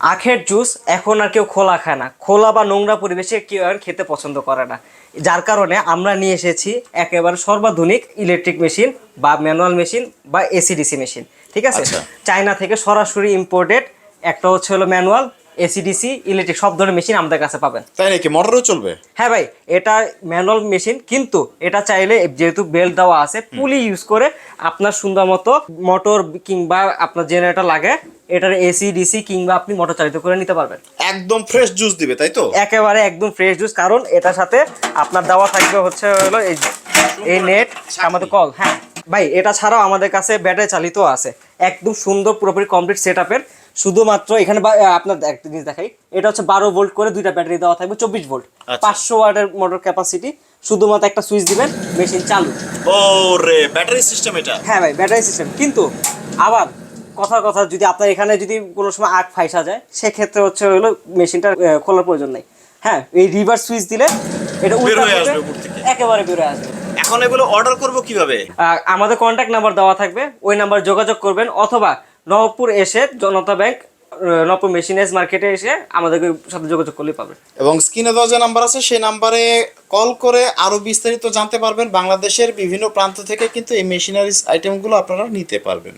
আখের জুস এখন আর কেউ খোলা খায় না। খোলা বা নোংরা পরিবেশে কেউ আর খেতে পছন্দ করে না। যার কারণে আমরা নিয়ে এসেছি একেবারে সর্বাধুনিক ইলেকট্রিক মেশিন বা ম্যানুয়াল মেশিন বা এসিডিসি মেশিন ঠিক আছে? আচ্ছা। চায়না থেকে সরাসরি ইম্পোর্টেড একটা হচ্ছে হলো ম্যানুয়াল এসিডিসি ইলেকট্রিক সব ধরনের মেশিন আমাদের কাছে পাবেন। তাই নাকি? মোটরও চলবে? হ্যাঁ ভাই এটা ম্যানুয়াল মেশিন কিন্তু এটা চাইলে যেহেতু বেল্ট দেওয়া আছে পুলি ইউজ করে আপনার সুন্দর মতো মোটর কিংবা আপনার জেনারেটর লাগে এটার এসি ডিসি কিংবা আপনি মোটর চালিত করে নিতে পারবেন। একদম ফ্রেশ জুস দিবে তাই তো? একেবারে একদম ফ্রেশ জুস কারণ এটার সাথে আপনার দেওয়া থাকবে হচ্ছে হলো এই এই নেট আমাদের কল হ্যাঁ। ভাই এটা ছাড়াও আমাদের কাছে ব্যাটারি চালিত আছে। একদম সুন্দর পুরোপুরি কমপ্লিট সেট আপের শুধুমাত্র এখানে আপনার একটা জিনিস দেখাই। এটা হচ্ছে বারো ভোল্ট করে দুইটা ব্যাটারি দেওয়া থাকবে চব্বিশ ভোল্ট আচ্ছা। পাঁচশো ওয়াটের মোটর ক্যাপাসিটি শুধুমাত্র একটা সুইচ দিবেন মেশিন চালু। ও রে ব্যাটারি সিস্টেম এটা? হ্যাঁ ভাই ব্যাটারি সিস্টেম কিন্তু আবার কথার কথা যদি আপনার এখানে যদি কোনো সময় আগ ফাইসা যায় সেক্ষেত্রে হচ্ছে হলো মেশিনটা খোলার প্রয়োজন নেই। হ্যাঁ এই রিভার্স সুইচ দিলে এটা। একেবারে বের হয়ে আসবে। এখন এগুলো অর্ডার করব কীভাবে? আমাদের কন্ট্যাক্ট নাম্বার দেওয়া থাকবে। ওই নাম্বার যোগাযোগ করবেন অথবা নবপুর এসে জনতা ব্যাংক নবপুর মেশিনেস মার্কেটে এসে আমাদের সাথে যোগাযোগ করলেই পাবেন। এবং স্ক্রিনে দেওয়া যে নাম্বার আছে সেই নাম্বারে কল করে আরও বিস্তারিত জানতে পারবেন। বাংলাদেশের বিভিন্ন প্রান্ত থেকে কিন্তু এই মেশিনারিজ আইটেমগুলো আপনারা নিতে পারবেন।